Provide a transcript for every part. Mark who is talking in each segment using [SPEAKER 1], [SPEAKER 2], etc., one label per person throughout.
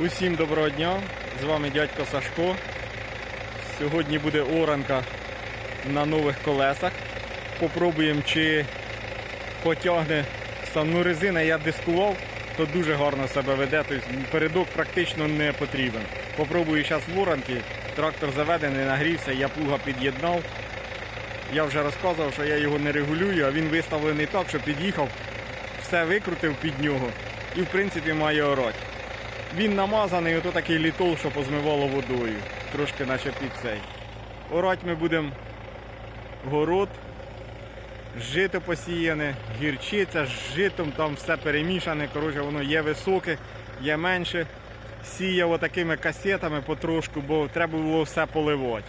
[SPEAKER 1] Усім доброго дня! З вами дядько Сашко. Сьогодні буде оранка на нових колесах. Попробуємо, чи потягне сам ну, резина, я дискував, то дуже гарно себе веде. Тобто передок практично не потрібен. Попробую зараз в оранки. Трактор заведений, нагрівся, я плуга під'єднав. Я вже розказував, що я його не регулюю, а він виставлений так, що під'їхав, все викрутив під нього і в принципі має орати. Він намазаний, ото такий літол, що позмивало водою. Трошки наче під цей. Орать ми будемо город, жито посіяне, гірчиця з житом, там все перемішане. Коротше, воно є високе, є менше. Сіяв отакими касетами потрошку, бо треба було все поливати.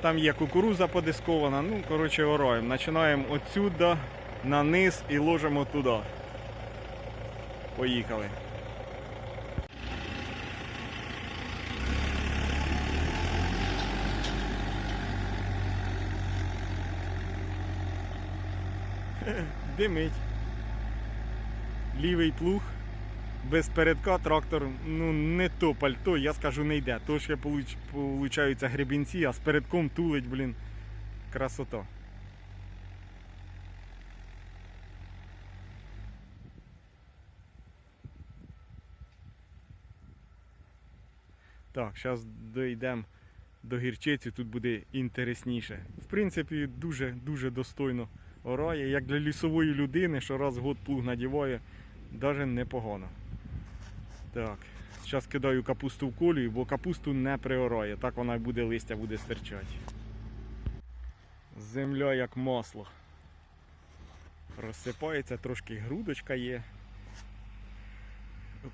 [SPEAKER 1] Там є кукуруза подискована, ну, коротше, ораємо. Починаємо отсюди на низ і ложимо туди. Поїхали. Димить. Лівий плуг. Без передка трактор ну не то пальто, я скажу не йде. То ще получ- получаються гребінці, а з передком тулить, блін. Красота. Так, зараз дійдемо до гірчиці, тут буде інтересніше. В принципі, дуже-дуже достойно орає, як для лісової людини, що раз в год плуг надіває, навіть непогано. Так, зараз кидаю капусту в колію, бо капусту не приорає, так вона буде листя буде стирчати. Земля як масло. Розсипається, трошки грудочка є.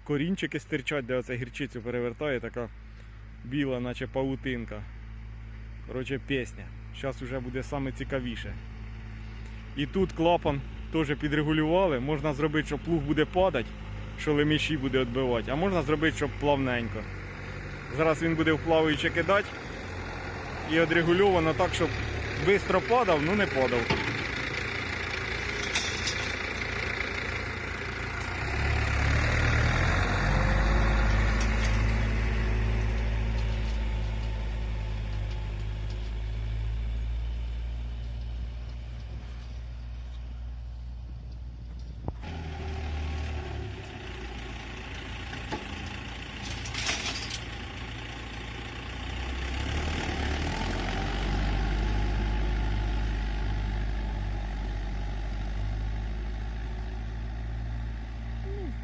[SPEAKER 1] Корінчики стирчать, де оце гірчицю перевертає, така біла, наче паутинка. Коротше, пісня. Зараз вже буде саме цікавіше. І тут клапан теж підрегулювали. Можна зробити, що плуг буде падати, що леміші буде відбивати, а можна зробити, щоб плавненько. Зараз він буде вплаваючи кидати і відрегульовано так, щоб швидко падав, ну не падав.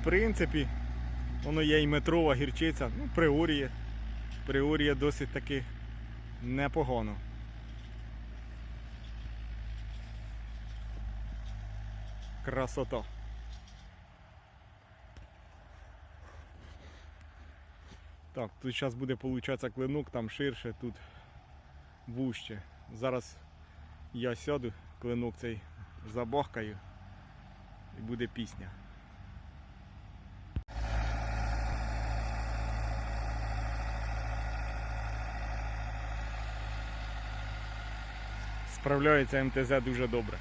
[SPEAKER 1] В принципі, воно є і метрова гірчиця, ну, приоріє. Приоріє досить таки непогано. Красота. Так, тут зараз буде получатися клинок, там ширше, тут вужче. Зараз я сяду, клинок цей забахкаю і буде пісня. Справляється МТЗ дуже добре.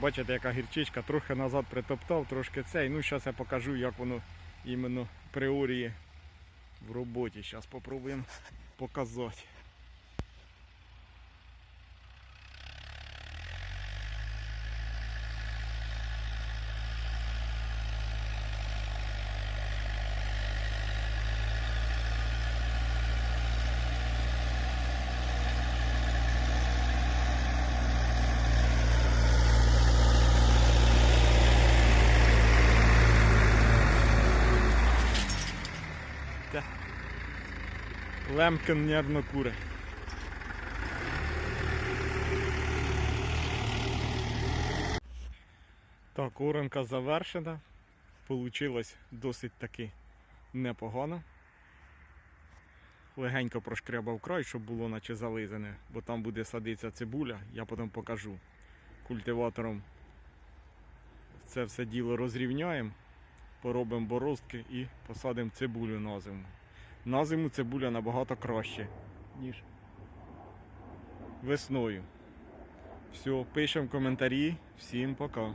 [SPEAKER 1] Бачите, яка гірчичка, трохи назад притоптав, трошки цей. Ну, зараз я покажу, як воно іменно приоріє в роботі. Зараз спробуємо показати. Лемкин нервно куре. Так, оранка завершена. Получилось досить таки непогано. Легенько прошкрябав край, щоб було наче зализане, бо там буде садитися цибуля, я потім покажу. Культиватором це все діло розрівняємо поробимо бороздки і посадимо цибулю на зиму. На зиму цибуля набагато краще, ніж весною. Все, пишемо коментарі. Всім пока.